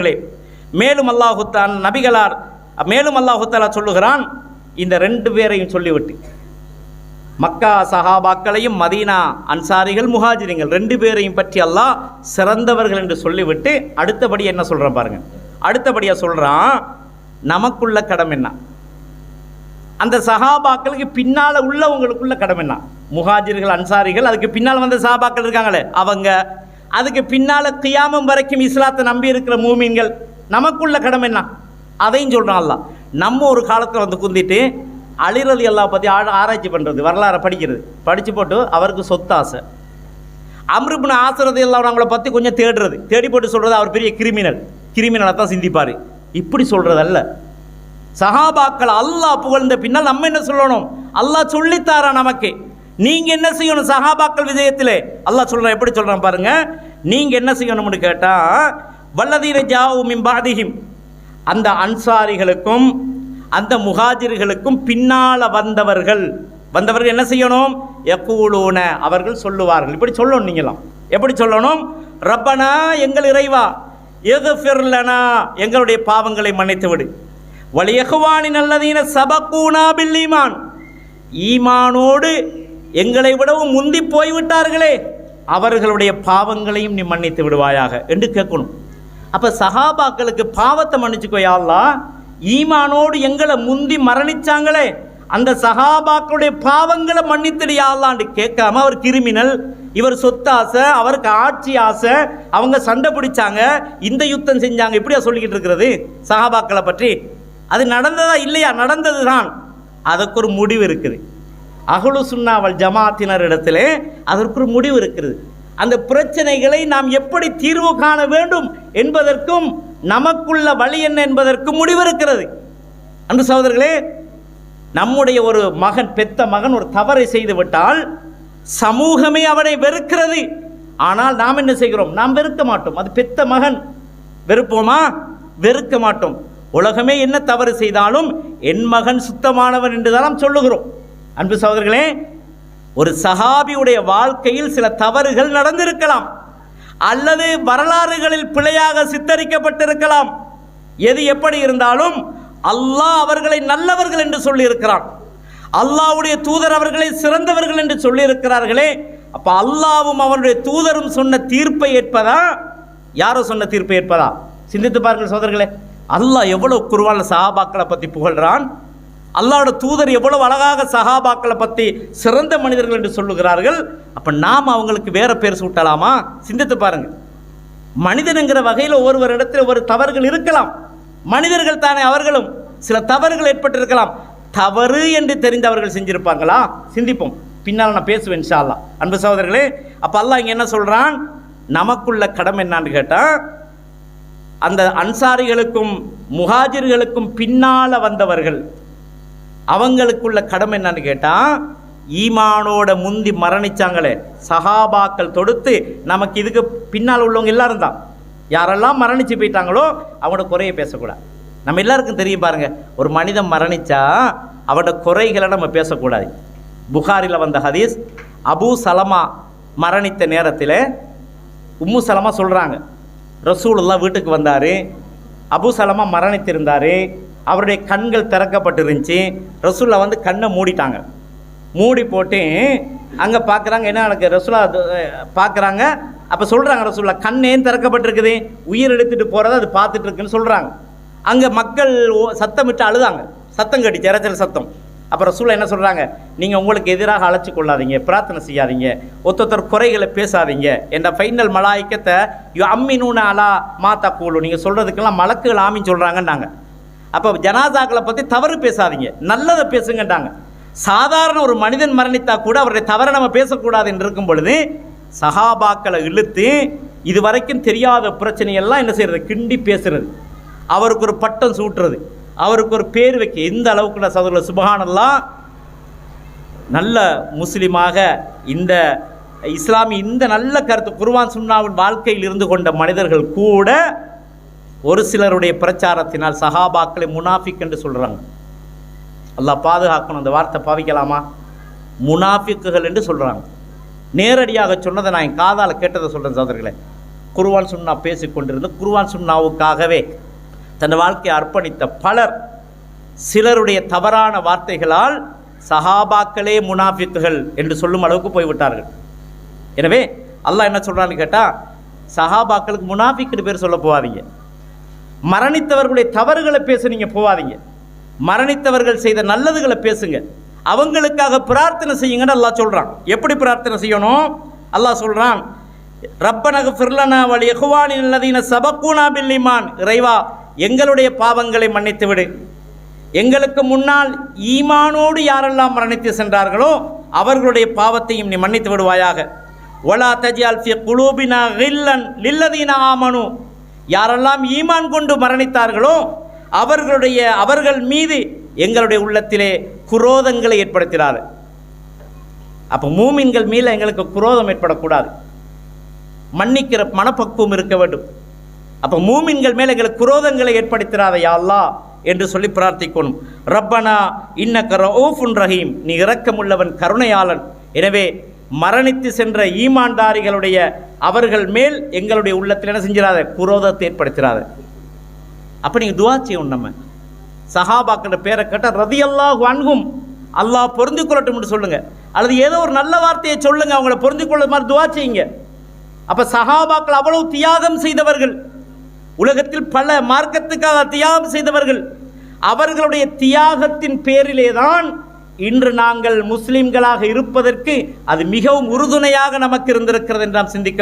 நண்பர்களே மேலும் அல்லாஹுத்தான் நபிகளார் மேலும் அல்லாஹுத்தாலா சொல்லுகிறான் இந்த ரெண்டு பேரையும் சொல்லிவிட்டு. மக்கா சஹாபாக்களையும் மதீனா அன்சாரிகள் முஹாஜிரிங்கள் ரெண்டு பேரையும் பற்றி அல்லாஹ் சிறந்தவர்கள் என்று சொல்லிவிட்டு அடுத்தபடி என்ன சொல்கிறான் பாருங்க. அடுத்தபடியாக சொல்கிறான் நமக்குள்ள கடம் என்ன? அந்த சஹாபாக்களுக்கு பின்னால் உள்ளவங்களுக்குள்ள கடம் என்ன? முஹாஜிர்கள் அன்சாரிகள் அதுக்கு பின்னால் வந்த சஹாபாக்கள் இருக்காங்களே அவங்க அதுக்கு பின்னால் கியாமம் வரைக்கும் இஸ்லாத்தை நம்பி இருக்கிற மூமீன்கள் நமக்குள்ள கடமை என்ன? அதையும் சொல்கிறான் அல்லாஹ். நம்ம ஒரு காலத்தில் வந்து குந்திட்டு அழிரல் எல்லாம் பற்றி ஆழ ஆராய்ச்சி பண்ணுறது வரலாறை படிக்கிறது. படித்து போட்டு அவருக்கு சொத்தாசை அம்ருப்னு ஆசிரதி எல்லாம் அவங்கள பற்றி கொஞ்சம் தேடுறது. தேடி போட்டு சொல்கிறது அவர் பெரிய கிரிமினல். கிரிமினலை தான் சிந்திப்பார். இப்படி சொல்கிறதல்ல சஹாபாக்கள் அல்லாஹ் புகழ்ந்த பின்னால் நம்ம என்ன சொல்லணும்? அல்லாஹ் சொல்லித்தாரா நமக்கு? நீங்க என்ன செய்யணும்? சஹாபாக்கள் விஜயத்திலே. அல்லாஹ் சொல்றான் எப்படி சொல்றான் பாருங்க? நீங்க என்ன செய்யணும்னு கேட்டா வல்லதீன ஜாவு பாதிகிம் அந்த அன்சாரிகளுக்கும் அந்த முகாஜிர்களுக்கும் பின்னால வந்தவர்கள் வந்தவர்கள் என்ன செய்யணும்? யக்கூலூன அவர்கள் சொல்லுவார்கள். இப்படி சொல்லணும் நீங்களாம் எப்படி சொல்லணும்? ரப்பனா எங்கள் இறைவா எது ஃபிர்லனா எங்களுடைய பாவங்களை மன்னித்து விடு வலியகுவானி நல்லதீன சபக்கூனா பில்லிமான் ஈமானோடு எங்களை விடவும் முந்தி போய்விட்டார்களே அவர்களுடைய பாவங்களையும் நீ மன்னித்து விடுவாயாக என்று கேட்கணும். அப்போ சஹாபாக்களுக்கு பாவத்தை மன்னிச்சுக்கோயாள்லா ஈமானோடு எங்களை முந்தி மரணிச்சாங்களே அந்த சகாபாக்களுடைய பாவங்களை மன்னித்துடியாளான்னு கேட்காம அவர் கிரிமினல் இவர் சொத்து ஆசை அவருக்கு ஆட்சி ஆசை அவங்க சண்டை பிடிச்சாங்க இந்த யுத்தம் செஞ்சாங்க இப்படியா சொல்லிக்கிட்டு இருக்கிறது சகாபாக்களை பற்றி. அது நடந்ததா இல்லையா? நடந்தது தான் அதற்கு ஒரு முடிவு இருக்குது. அகலு சுன்னாவல் ஜமாத்தினரிடத்திலே அதற்கு ஒரு முடிவு இருக்கிறது. அந்த பிரச்சனைகளை நாம் எப்படி தீர்வு காண வேண்டும் என்பதற்கும் நமக்குள்ள வழி என்ன என்பதற்கும் முடிவு இருக்கிறது. அன்று சகோதரர்களே நம்முடைய ஒரு மகன் பெத்த மகன் ஒரு தவறை செய்து விட்டால் சமூகமே அவனை வெறுக்கிறது. ஆனால் நாம் என்ன செய்கிறோம்? நாம் வெறுக்க மாட்டோம். அது பெத்த மகன். வெறுப்போமா? வெறுக்க மாட்டோம். உலகமே என்ன தவறு செய்தாலும் என் மகன் சுத்தமானவன் என்று தான் நாம் சொல்லுகிறோம். அன்பு சகோதரர்களே ஒரு சஹாபியுடைய வாழ்க்கையில் சில தவறுகள் நடந்திருக்கலாம். அல்லது வரலாறுகளில் பிழையாக சித்தரிக்கப்பட்டிருக்கலாம். எது எப்படி இருந்தாலும் அல்லாஹ் அவர்களை நல்லவர்கள் என்று சொல்லியிருக்கிறான். அல்லாஹ்வுடைய தூதர் அவர்களை சிறந்தவர்கள் என்று சொல்லியிருக்கிறார்களே. அப்போ அல்லாவும் அவருடைய தூதரும் சொன்ன தீர்ப்பை ஏற்பதா? யாரோ சொன்ன தீர்ப்பை ஏற்பதா? சிந்தித்து பாருங்கள் சோதர்களே அல்லாஹ் எவ்வளோ குருவான சஹாபாக்களை பற்றி புகழ்கிறான் அல்லாவோட தூதர் எவ்வளவு அழகாக சஹாபாக்களை பற்றி சிறந்த மனிதர்கள் என்று சொல்லுகிறார்கள். அப்போ நாம் அவங்களுக்கு வேற பேர் சூட்டலாமா? சிந்தித்து பாருங்கள் மனிதனுங்கிற வகையில் ஒவ்வொருவரிடத்தில் ஒரு தவறுகள் இருக்கலாம். மனிதர்கள் தானே அவர்களும். சில தவறுகள் ஏற்பட்டிருக்கலாம். தவறு என்று தெரிந்தவர்கள் செஞ்சிருப்பாங்களா? சிந்திப்போம். பின்னால் நான் பேசுவேன் இன்ஷா அன்பு சகோதரர்களே அப்போ அல்லா இங்கே என்ன சொல்கிறான் நமக்குள்ள கடமை என்னான்னு கேட்டால் அந்த அன்சாரிகளுக்கும் முஹாஜிர்களுக்கும் பின்னால் வந்தவர்கள். அவங்களுக்குள்ள கடமை என்னன்னு கேட்டால் ஈமானோட முந்தி மரணிச்சாங்களே சஹாபாக்கள் தொடுத்து நமக்கு இதுக்கு பின்னால் உள்ளவங்க எல்லாரும் தான். யாரெல்லாம் மரணித்து போயிட்டாங்களோ அவங்களோட குறையை பேசக்கூடாது. நம்ம எல்லாருக்கும் தெரியும் பாருங்கள் ஒரு மனிதன் மரணித்தா அவனோட குறைகளை நம்ம பேசக்கூடாது. புகாரில் வந்த ஹதீஸ் அபூ சலமா மரணித்த நேரத்தில் உம்மு சலமா சொல்கிறாங்க ரசூலெல்லாம் வீட்டுக்கு வந்தார் அபு சலமா மரணித்திருந்தார் அவருடைய கண்கள் திறக்கப்பட்டிருந்துச்சு. ரசுல்லா வந்து கண்ணை மூடிட்டாங்க. மூடி போட்டு அங்கே பார்க்குறாங்க என்ன எனக்கு ரசுல்லா பார்க்குறாங்க அப்போ சொல்கிறாங்க ரசுல்லா கண் ஏன் திறக்கப்பட்டிருக்குது? உயிர் எடுத்துகிட்டு போகிறத அது பார்த்துட்டு இருக்குன்னு சொல்கிறாங்க அங்கே மக்கள் ஓ- சத்தமிட்டு அழுதாங்க. சத்தம் கட்டிச்சு இறைச்சல் சத்தம். அப்போ ரசூலா என்ன சொல்கிறாங்க நீங்கள் உங்களுக்கு எதிராக அழைச்சி கொள்ளாதீங்க பிரார்த்தனை செய்யாதீங்க ஒத்தொத்தர் குறைகளை பேசாதீங்க. என்ற ஃபைனல் மலாய்க்கத்தை யு அம்மினூன அலா மாத்தா கூலு நீங்கள் சொல்கிறதுக்கெல்லாம் மலக்குகள் ஆமின்னு சொல்கிறாங்கன்னாங்க அப்போ ஜனாதாக்களை பற்றி தவறு பேசாதீங்க. நல்லதை பேசுங்கன்றாங்க. சாதாரண ஒரு மனிதன் மரணித்தா கூட அவருடைய தவறை நம்ம பேசக்கூடாது என்று இருக்கும் பொழுது சஹாபாக்களை இழுத்து இது வரைக்கும் தெரியாத பிரச்சனையெல்லாம் என்ன செய்யறது? கிண்டி பேசுறது. அவருக்கு ஒரு பட்டம் சூட்டுறது. அவருக்கு ஒரு பேர் வைக்க எந்த அளவுக்கு நான் சகோதரர் நல்ல முஸ்லீமாக இந்த இஸ்லாமிய இந்த நல்ல கருத்து குர்வான் சுன்னாவின் வாழ்க்கையில் இருந்து கொண்ட மனிதர்கள் கூட ஒரு சிலருடைய பிரச்சாரத்தினால் சஹாபாக்களை முனாஃபிக் என்று சொல்கிறாங்க அல்லாஹ் பாதுகாக்கணும். அந்த வார்த்தை பாவிக்கலாமா? முனாஃபிக்குகள் என்று சொல்கிறாங்க நேரடியாக சொன்னதை நான் என் காதால் கேட்டதை சொல்கிறேன் சோதர்களே குருவான் சுன்னா பேசிக் கொண்டிருந்து குர்ஆன் சுன்னாவுக்காகவே தன் வாழ்க்கையை அர்ப்பணித்த பலர் சிலருடைய தவறான வார்த்தைகளால் சஹாபாக்களே முனாஃபிக்குகள் என்று சொல்லும் அளவுக்கு போய்விட்டார்கள். எனவே அல்லாஹ் என்ன சொல்கிறான்னு கேட்டால் சஹாபாக்களுக்கு முனாஃபிக்குன்னு பேர் சொல்ல போவாதீங்க மரணித்தவர்களுடைய தவறுகளை பேச நீங்கள் போகாதீங்க மரணித்தவர்கள் செய்த நல்லதுகளை பேசுங்க. அவங்களுக்காக பிரார்த்தனை செய்யுங்கன்னு அல்லாஹ் சொல்கிறான் எப்படி பிரார்த்தனை செய்யணும்? அல்லாஹ் சொல்கிறான் ரப்பனக ஃபிர்லனா வலி எஹ்வானின் அல்லதீன சபக்கூனா பில்லிமான் இறைவா எங்களுடைய பாவங்களை மன்னித்து விடு. எங்களுக்கு முன்னால் ஈமானோடு யாரெல்லாம் மரணித்து சென்றார்களோ அவர்களுடைய பாவத்தையும் நீ மன்னித்து விடுவாயாக. ஒலா தஜியால் குலூபினா கில்லன் லில்லதீன ஆமனு. யாரெல்லாம் ஈமான் கொண்டு மரணித்தார்களோ அவர்களுடைய அவர்கள் மீது எங்களுடைய உள்ளத்திலே குரோதங்களை ஏற்படுத்தினார். அப்போ மூமின்கள் மீது எங்களுக்கு குரோதம் ஏற்படக்கூடாது. மன்னிக்கிற மனப்பக்குவம் இருக்க வேண்டும். அப்போ மூமின்கள் மேலே எங்களுக்கு குரோதங்களை ஏற்படுத்தினாத யாழ்லா என்று சொல்லி பிரார்த்திக்கணும். ரப்பனா இன்ன கர ஓஃபுன் ரஹீம் நீ இரக்கமுள்ளவன் கருணையாளன். எனவே மரணித்து சென்ற ஈமான்தாரிகளுடைய அவர்கள் மேல் எங்களுடைய உள்ளத்தில் என்ன செஞ்சிடாத குரோதத்தை ஏற்படுத்திடாத அப்போ நீங்கள் துவா செய்யணும் நம்ம. சஹாபாக்கிற பேரை கேட்டால் ரதி அல்லாஹ் அன்கும் அல்லாஹ் பொருந்திக் கொள்ளட்டும்னு சொல்லுங்க. அல்லது ஏதோ ஒரு நல்ல வார்த்தையை சொல்லுங்க அவங்கள பொருந்து கொள்ள மாதிரி துவா செய்யுங்க. அப்போ சஹாபாக்கள் அவ்வளவு தியாகம் செய்தவர்கள். உலகத்தில் பல மார்க்கத்துக்காக தியாகம் செய்தவர்கள். அவர்களுடைய தியாகத்தின் பேரிலே தான் இன்று நாங்கள் முஸ்லிம்களாக இருப்பதற்கு அது மிகவும் உறுதுணையாக நமக்கு இருந்திருக்கிறது என்று நாம் சிந்திக்க